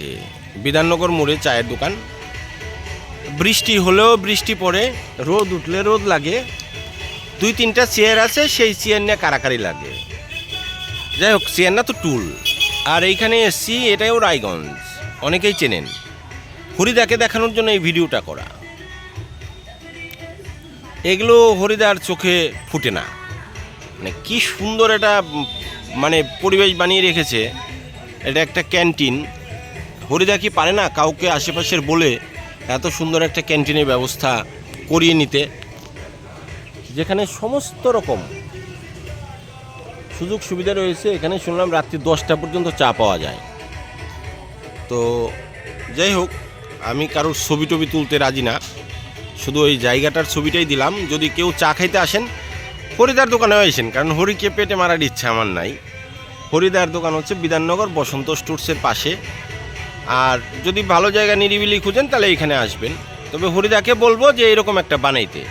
এসছে বিধাননগর মোড়ে চায়ের দোকান। বৃষ্টি হলেও বৃষ্টি পড়ে, রোদ উঠলে রোদ লাগে। দুই তিনটা চেয়ার আছে, সেই চেয়ার নিয়ে কারাকারি লাগে। যাই হোক, চেয়ার না তো টুল। আর এইখানে এসছি, এটাও রায়গঞ্জ। অনেকেই চেনেন। হরিদাকে দেখানোর জন্য এই ভিডিওটা করা। এগুলো হরিদার চোখে ফুটে না। মানে কি সুন্দর এটা মানে পরিবেশ বানিয়ে রেখেছে। এটা একটা ক্যান্টিন। হরিদা কি পারে না কাউকে আশেপাশের বলে এত সুন্দর একটা ক্যান্টিনের ব্যবস্থা করিয়ে নিতে? যেখানে সমস্ত রকম সুযোগ সুবিধা রয়েছে, এখানে শুনলাম রাত্রি দশটা পর্যন্ত চা পাওয়া যায়। তো যাই হোক, আমি কারোর ছবি টবি তুলতে রাজি না। শুধু ওই জায়গাটার ছবিটাই দিলাম। যদি কেউ চা খাইতে আসেন, হরিদার দোকানেও আসেন, কারণ হরিকে পেটে মারার ইচ্ছা আমার নাই। হরিদার দোকান হচ্ছে বিধাননগর বসন্ত স্টোর্সের পাশে। আর যদি ভালো জায়গা নিরিবিলি খুঁজেন, তাহলে এখানে আসবেন। তবে হরিদাকে বলব যে এরকম একটা বানাইতে।